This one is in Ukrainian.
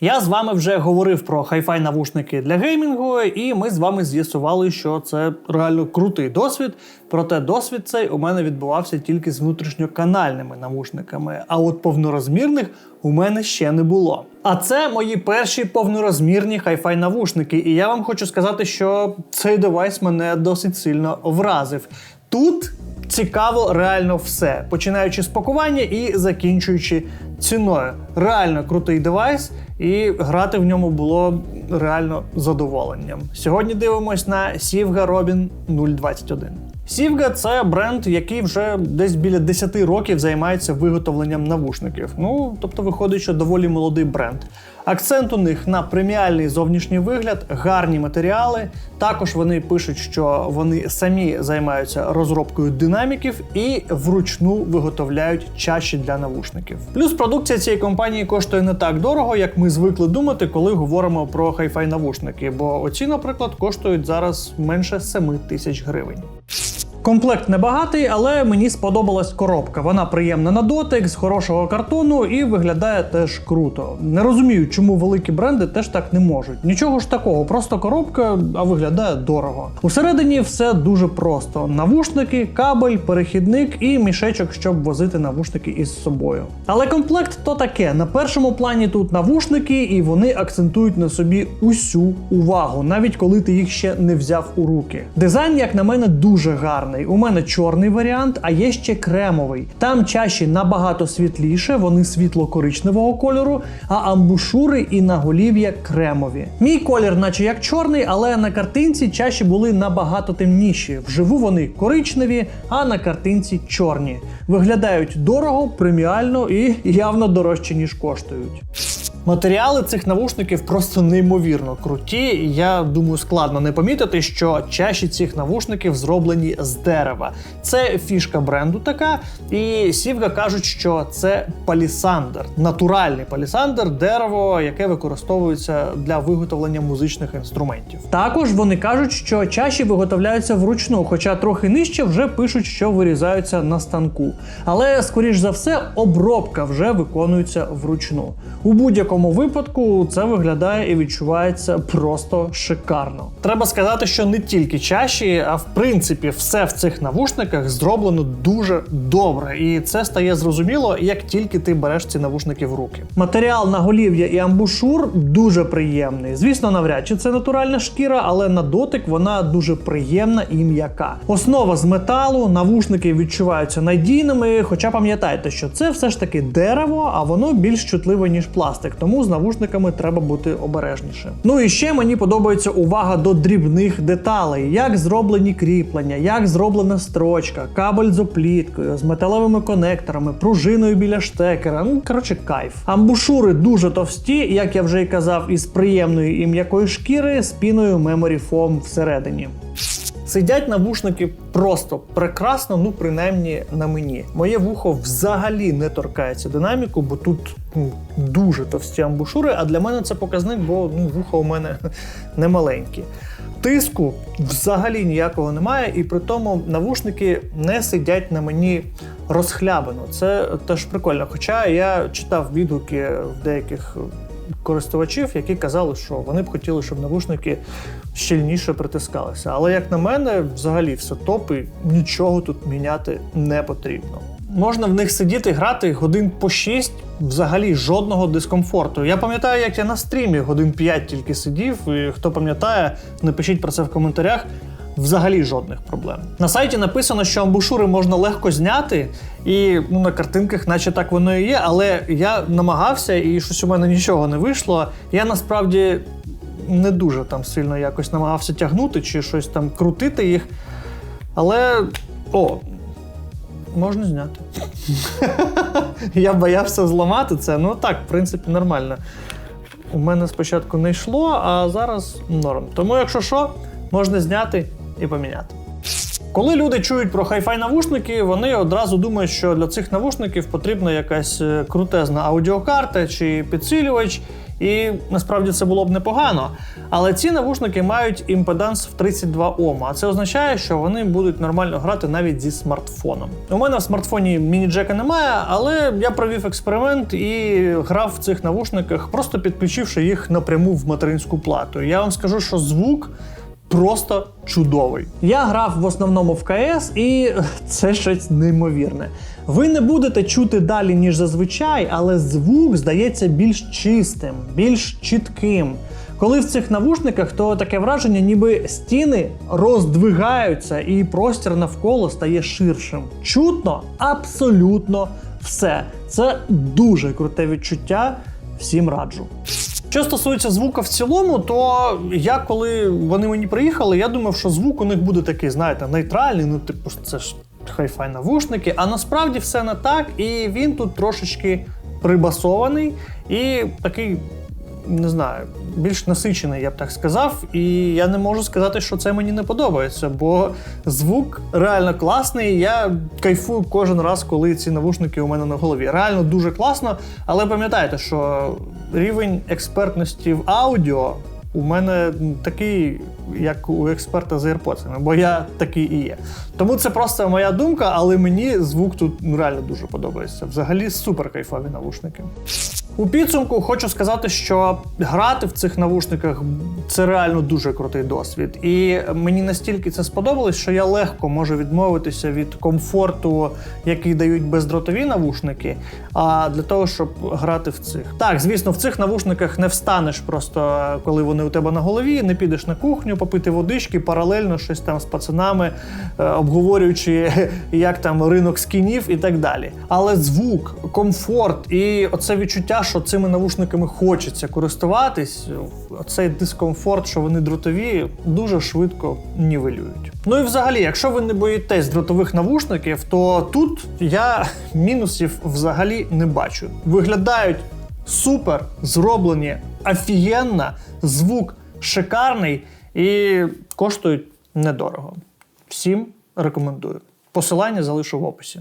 Я з вами вже говорив про хай-фай навушники для геймінгу, і ми з вами з'ясували, що це реально крутий досвід. Проте досвід цей у мене відбувався тільки з внутрішньоканальними навушниками, а от повнорозмірних у мене ще не було. А це мої перші повнорозмірні хай-фай навушники, і я вам хочу сказати, що цей девайс мене досить сильно вразив. Тут цікаво реально все, починаючи з пакування і закінчуючи ціною. Реально крутий девайс, і грати в ньому було реально задоволенням. Сьогодні дивимось на Sivga Robin 021. Sivga – це бренд, який вже десь біля 10 років займається виготовленням навушників. Ну, тобто виходить, що доволі молодий бренд. Акцент у них на преміальний зовнішній вигляд, гарні матеріали. Також вони пишуть, що вони самі займаються розробкою динаміків і вручну виготовляють чаші для навушників. Плюс продукція цієї компанії коштує не так дорого, як ми звикли думати, коли говоримо про хай-фай навушники. Бо оці, наприклад, коштують зараз менше 7 тисяч гривень. Комплект небагатий, але мені сподобалась коробка. Вона приємна на дотик, з хорошого картону і виглядає теж круто. Не розумію, чому великі бренди теж так не можуть. Нічого ж такого, просто коробка, а виглядає дорого. Усередині все дуже просто: навушники, кабель, перехідник і мішечок, щоб возити навушники із собою. Але комплект то таке. На першому плані тут навушники, і вони акцентують на собі усю увагу, навіть коли ти їх ще не взяв у руки. Дизайн, як на мене, дуже гарний. У мене чорний варіант, а є ще кремовий. Там чаші набагато світліше, вони світло-коричневого кольору, а амбушури і наголів'я кремові. Мій колір, наче як чорний, але на картинці чаші були набагато темніші. Вживу вони коричневі, а на картинці чорні. Виглядають дорого, преміально і явно дорожче, ніж коштують. Матеріали цих навушників просто неймовірно круті. Я думаю, складно не помітити, що чаші цих навушників зроблені з дерева. Це фішка бренду така, і Сівга кажуть, що це палісандр, натуральний палісандр, дерево, яке використовується для виготовлення музичних інструментів. Також вони кажуть, що чаші виготовляються вручну, хоча трохи нижче вже пишуть, що вирізаються на станку. Але скоріш за все, обробка вже виконується вручну. У будь-якому випадку це виглядає і відчувається просто шикарно. Треба сказати, що не тільки чаші, а в принципі, все в цих навушниках зроблено дуже добре, і це стає зрозуміло, як тільки ти береш ці навушники в руки. Матеріал на голів'я і амбушур дуже приємний. Звісно, навряд чи це натуральна шкіра, але на дотик вона дуже приємна і м'яка. Основа з металу, навушники відчуваються надійними. Хоча пам'ятайте, що це все ж таки дерево, а воно більш чутливе ніж пластик, тому з навушниками треба бути обережніше. Ну і ще мені подобається увага до дрібних деталей, як зроблені кріплення, як зроблена строчка, кабель з опліткою, з металевими конекторами, пружиною біля штекера. Ну коротше, кайф. Амбушури дуже товсті, як я вже й казав, із приємної і м'якої шкіри з піною Memory Foam всередині. Сидять навушники просто прекрасно, ну принаймні на мені. Моє вухо взагалі не торкається динаміку, бо тут ну, дуже товсті амбушури, а для мене це показник, бо ну, вухо у мене не маленькі. Тиску взагалі ніякого немає, і при тому навушники не сидять на мені розхлябано. Це теж прикольно. Хоча я читав відгуки в деяких користувачів, які казали, що вони б хотіли, щоб навушники щільніше притискалися. Але як на мене, взагалі все топ і нічого тут міняти не потрібно. Можна в них сидіти, грати годин по 6, взагалі жодного дискомфорту. Я пам'ятаю, як я на стрімі годин 5 тільки сидів, і хто пам'ятає, напишіть про це в коментарях. Взагалі жодних проблем. На сайті написано, що амбушури можна легко зняти, і ну, на картинках, наче так воно і є, але я намагався, і щось у мене нічого не вийшло. Я насправді не дуже там сильно якось намагався тягнути чи щось там крутити їх. Але. О, можна зняти. Я боявся зламати це. Ну так, в принципі, нормально. У мене спочатку не йшло, а зараз норм. Тому, якщо що, можна зняти і поміняти. Коли люди чують про хай-фай навушники, вони одразу думають, що для цих навушників потрібна якась е, крутезна аудіокарта чи підсилювач. І насправді це було б непогано. Але ці навушники мають імпеданс в 32 Ом, а це означає, що вони будуть нормально грати навіть зі смартфоном. У мене в смартфоні міні-джека немає, але я провів експеримент і грав в цих навушниках, просто підключивши їх напряму в материнську плату. Я вам скажу, що звук. Просто чудовий. Я грав в основному в КС, і це щось неймовірне. Ви не будете чути далі, ніж зазвичай, але звук здається більш чистим, більш чітким. Коли в цих навушниках, то таке враження, ніби стіни роздвигаються і простір навколо стає ширшим. Чутно абсолютно все. Це дуже круте відчуття. Всім раджу. Що стосується звука в цілому, то я коли вони мені приїхали, я думав, що звук у них буде такий, знаєте, нейтральний, ну типу, це ж хай-фай навушники. А насправді все не так, і він тут трошечки прибасований і такий. Не знаю, більш насичений, я б так сказав. І я не можу сказати, що це мені не подобається, бо звук реально класний. Я кайфую кожен раз, коли ці навушники у мене на голові. Реально дуже класно. Але пам'ятайте, що рівень експертності в аудіо у мене такий, як у експерта з AirPods, бо я такий і є. Тому це просто моя думка, але мені звук тут ну, реально дуже подобається. Взагалі супер кайфові навушники. У підсумку хочу сказати, що грати в цих навушниках це реально дуже крутий досвід. І мені настільки це сподобалось, що я легко можу відмовитися від комфорту, який дають бездротові навушники, а для того, щоб грати в цих. Так, звісно, в цих навушниках не встанеш просто, коли вони у тебе на голові, не підеш на кухню, попити водички, паралельно щось там з пацанами, е, обговорюючи, як там ринок скінів і так далі. Але звук, комфорт і оце відчуття, що цими навушниками хочеться користуватись, оцей дискомфорт, що вони дротові, дуже швидко нівелюють. Ну і взагалі, якщо ви не боїтесь дротових навушників, то тут я мінусів взагалі не бачу. Виглядають супер, зроблені офігенно, звук шикарний і коштують недорого. Всім рекомендую. Посилання залишу в описі.